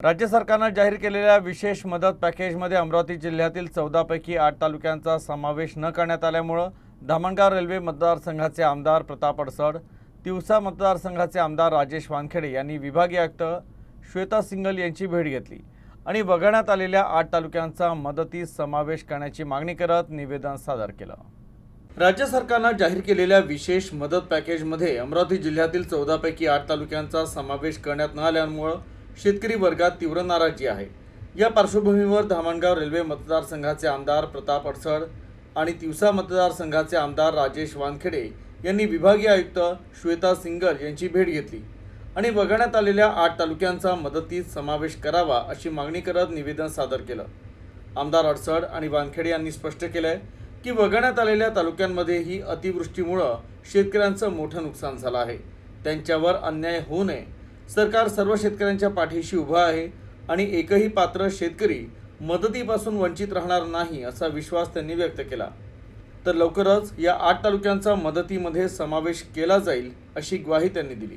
राज्य सरकारनं जाहीर केलेल्या विशेष मदत पॅकेजमध्ये अमरावती जिल्ह्यातील चौदापैकी आठ तालुक्यांचा समावेश न करण्यात आल्यामुळं धामणगाव रेल्वे मतदारसंघाचे आमदार प्रताप अडसड तिवसा मतदारसंघाचे आमदार राजेश वानखेडे यांनी विभागीय आयुक्त श्वेता सिंगल यांची भेट घेतली आणि वगळण्यात आलेल्या आठ तालुक्यांचा मदतीस समावेश करण्याची मागणी करत निवेदन सादर केलं. राज्य सरकारनं जाहीर केलेल्या विशेष मदत पॅकेजमध्ये अमरावती जिल्ह्यातील चौदापैकी आठ तालुक्यांचा समावेश करण्यात न आल्यामुळं शेतकरी वर्गात तीव्र नाराजी आहे. या पार्श्वभूमीवर धामणगाव रेल्वे मतदारसंघाचे आमदार प्रताप अडसड आणि तिवसा मतदारसंघाचे आमदार राजेश वानखेडे यांनी विभागीय आयुक्त श्वेता सिंगल यांची भेट घेतली आणि वगळण्यात आलेल्या आठ तालुक्यांचा मदतीत समावेश करावा अशी मागणी करत निवेदन सादर केलं. आमदार अडसड आणि वानखेडे यांनी स्पष्ट केलंय की वगळण्यात आलेल्या तालुक्यांमध्येही अतिवृष्टीमुळं शेतकऱ्यांचं मोठं नुकसान झालं आहे. त्यांच्यावर अन्याय होऊ नये सरकार सर्व शेतकऱ्यांच्या पाठीशी उभं आहे आणि एकही पात्र शेतकरी मदतीपासून वंचित राहणार नाही असा विश्वास त्यांनी व्यक्त केला. तर लवकरच या आठ तालुक्यांचा मदतीमध्ये समावेश केला जाईल अशी ग्वाही त्यांनी दिली.